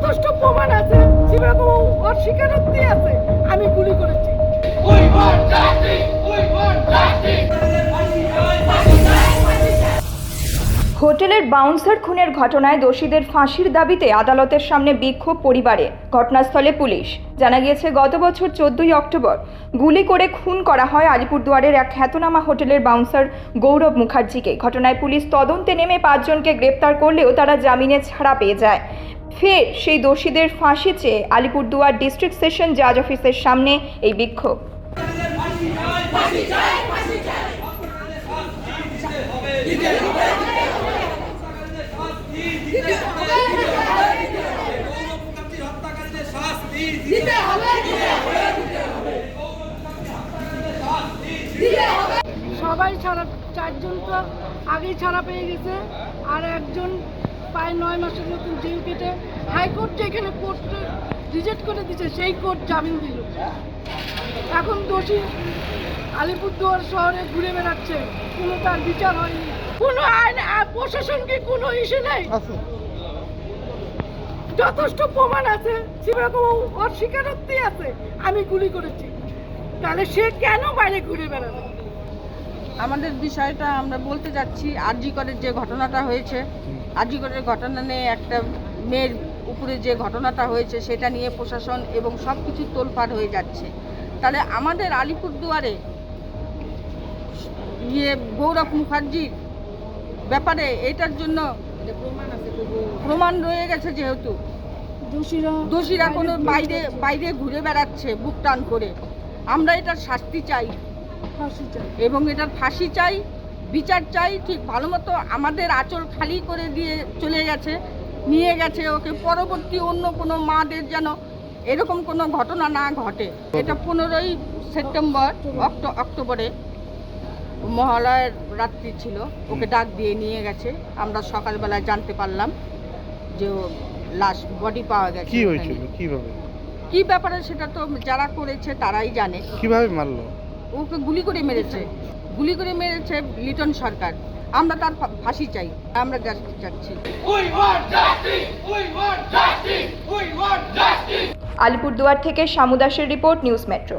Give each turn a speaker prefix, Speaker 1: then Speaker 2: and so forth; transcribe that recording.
Speaker 1: যথেষ্ট প্রমাণ আছে। যেরকম ওর স্বীকারোক্তি আছে। আমি গুলি করেছি!
Speaker 2: হোটেলের বাউন্সার খুনের ঘটনায় দোষীদের ফাঁসির দাবিতে আদালতের সামনে বিক্ষোভ পরিবারে। ঘটনাস্থলে পুলিশ। জানা গিয়েছে গত বছর চোদ্দই অক্টোবর গুলি করে খুন করা হয় আলিপুরদুয়ারের এক খ্যাতনামা হোটেলের বাউন্সার গৌরব মুখার্জিকে। ঘটনায় পুলিশ তদন্তে নেমে পাঁচজনকে গ্রেপ্তার করলেও তারা জামিনে ছাড়া পেয়ে যায়। ফের সেই দোষীদের ফাঁসি চেয়ে আলিপুরদুয়ার ডিস্ট্রিক্ট সেশন জাজ অফিসের সামনে এই বিক্ষোভ।
Speaker 1: সবাই ছাড়া, চারজন তো আগেই ছাড়া পেয়ে গেছে, আর একজন প্রায় নয় মাসের মতন জেল কেটে হাইকোর্ট যেখানে কোর্ট রিজেক্ট করে দিচ্ছে সেই কোর্ট জামিন দিল। এখন দোষী আলিপুরদুয়ার শহরে ঘুরে বেড়াচ্ছে কোনো তার বিচার হয়নি। কোনো আইন আর প্রশাসনকে কোনো ইস্যু নেই? যথেষ্ট প্রমাণ আছে সেরকম ওর স্বীকারোক্তি আছে আমি গুলি করেছি। তাহলে সে কেন বাইরে ঘুরে বেড়াবে
Speaker 3: আমাদের বিষয়টা আমরা বলতে যাচ্ছি আরজিকরের যে ঘটনাটা হয়েছে আরজিকরের ঘটনা নিয়ে একটা মেয়ের উপরে যে ঘটনাটা হয়েছে সেটা নিয়ে প্রশাসন এবং সব কিছু তোলপাড় হয়ে যাচ্ছে। তাহলে আমাদের আলিপুরদুয়ারে ইয়ে গৌরব মুখার্জির ব্যাপারে এটার জন্য প্রমাণ রয়ে গেছে যেহেতু।
Speaker 1: দোষীরা
Speaker 3: কোনো বাইরে বাইরে ঘুরে বেড়াচ্ছে বুক টান করে। আমরা এটার শাস্তি চাই।
Speaker 1: ফাঁসি চাই।
Speaker 3: এবং এটার ফাঁসি চাই। বিচার চাই ঠিক ভালো মতো আমাদের আঁচল খালি করে দিয়ে চলে গেছে নিয়ে গেছে ওকে পরবর্তী অন্য কোনো মাদের যেন এরকম কোনো ঘটনা না ঘটে। এটা পনেরোই সেপ্টেম্বর অক্টো অক্টোবরে মহালয়ের রাত্রি ছিল ওকে ডাক দিয়ে নিয়ে গেছে। আমরা সকালবেলায় জানতে পারলাম যে ও লাশ বডি পাওয়া গেছে
Speaker 4: কি হয়েছিল? কীভাবে?
Speaker 3: কি ব্যাপারে সেটা তো যারা করেছে তারাই জানে।
Speaker 4: কীভাবে মারলো?
Speaker 3: ওকে গুলি করে মেরেছে। গুলি করে মেরেছে লিটন সরকার। আমরা তার ফাঁসি চাই। আমরা জাস্টিস চাচ্ছি!
Speaker 2: আলিপুরদুয়ার থেকে শামুদাসের রিপোর্ট নিউজ মেট্রো।